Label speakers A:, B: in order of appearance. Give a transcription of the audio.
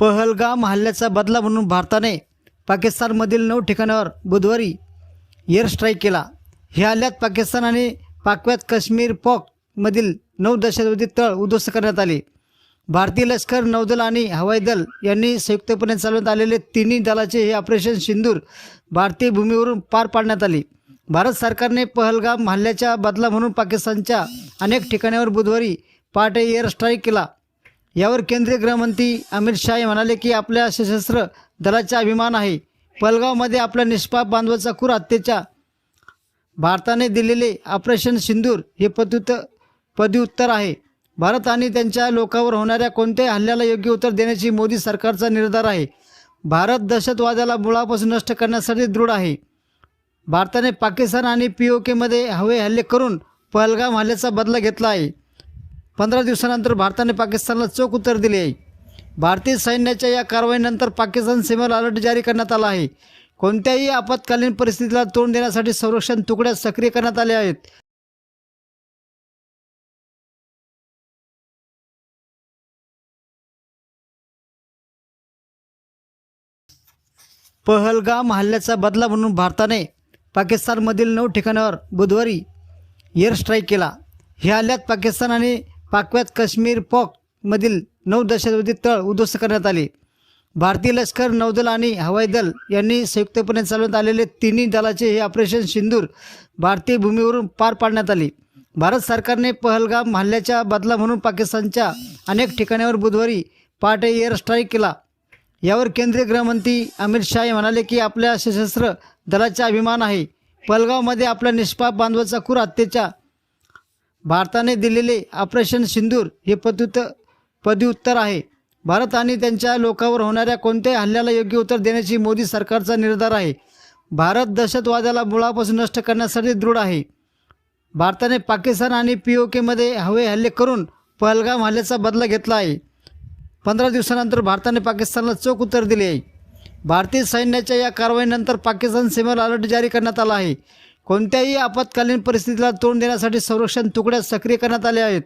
A: पहलगाम हल्ल्याचा बदला म्हणून भारताने पाकिस्तानमधील नऊ ठिकाणावर बुधवारी एअर स्ट्राईक केला. ह्या हल्ल्यात पाकिस्तान आणि पाकव्यात काश्मीर पॉकमधील नऊ दहशतवादी तळ उद्ध्वस्त करण्यात आले. भारतीय लष्कर नौदल आणि हवाई दल यांनी संयुक्तपणे चालवण्यात आलेले तिन्ही दलाचे हे ऑपरेशन सिंदूर भारतीय भूमीवरून पार पाडण्यात आले. भारत सरकारने पहलगाम हल्ल्याच्या बदला म्हणून पाकिस्तानच्या अनेक ठिकाणावर बुधवारी पहाटे एअर स्ट्राईक केला. यावर केंद्रीय गृहमंत्री अमित शाह म्हणाले की आपल्या सशस्त्र दलाचा अभिमान आहे. पलगावमध्ये आपल्या निष्पाप बांधवाचा क्रूर हत्येच्या भारताने दिलेले ऑपरेशन सिंदूर हे पदुत पदव्युत्तर आहे. भारत आणि त्यांच्या लोकांवर होणाऱ्या कोणत्याही हल्ल्याला योग्य उत्तर देण्याची मोदी सरकारचा निर्धार आहे. भारत दहशतवादाला मुळापासून नष्ट करण्यासाठी दृढ आहे. भारताने पाकिस्तान आणि पी ओ केमध्ये हवे हल्ले करून पहलगाम हल्ल्याचा बदला घेतला आहे. पंधरा दिवसानंतर भारताने पाकिस्तानला चोख उत्तर दिले आहे. भारतीय सैन्याच्या या कारवाईनंतर पाकिस्तान सीमेवर अलर्ट जारी करण्यात आला आहे. कोणत्याही आपत्कालीन परिस्थितीला तोंड देण्यासाठी संरक्षण तुकड्या सक्रिय करण्यात आल्या आहेत. पहलगाम हल्ल्याचा बदला म्हणून भारताने पाकिस्तानमधील नऊ ठिकाणावर बुधवारी एअर स्ट्राईक केला. ह्या हल्ल्यात पाकिस्तान आणि पाकव्यात काश्मीर पॉकमधील नऊ दहशतवादी तळ उद्ध्वस्त करण्यात आले. भारतीय लष्कर नौदल आणि हवाई दल यांनी संयुक्तपणे चालवण्यात आलेले तिन्ही दलाचे हे ऑपरेशन सिंदूर भारतीय भूमीवरून पार पाडण्यात आले. भारत सरकारने पहलगाम हल्ल्याच्या बदला म्हणून पाकिस्तानच्या अनेक ठिकाणावर बुधवारी पहाटे एअर स्ट्राईक केला. यावर केंद्रीय गृहमंत्री अमित शाह म्हणाले की आपल्या सशस्त्र दलाचा अभिमान आहे. पहलगावमध्ये आपल्या निष्पाप बांधवाचा क्रूर हत्येच्या भारताने दिलेले ऑपरेशन सिंदूर हे पदुत पदव्युत्तर आहे. भारत आणि त्यांच्या लोकांवर होणाऱ्या कोणत्याही हल्ल्याला योग्य उत्तर देण्याची मोदी सरकारचा निर्धार आहे. भारत दहशतवादाला मुळापासून नष्ट करण्यासाठी दृढ आहे. भारताने पाकिस्तान आणि पी ओ केमध्ये हवे हल्ले करून पहलगाम हल्ल्याचा बदला घेतला आहे. पंधरा दिवसानंतर भारताने पाकिस्तानला चोख उत्तर दिले आहे. भारतीय सैन्याच्या या कारवाईनंतर पाकिस्तान सीमेवर अलर्ट जारी करण्यात आला आहे. कोणत्याही आपत्कालीन परिस्थितीला तोंड देण्यासाठी संरक्षण तुकड्या सक्रिय करण्यात आल्या आहेत.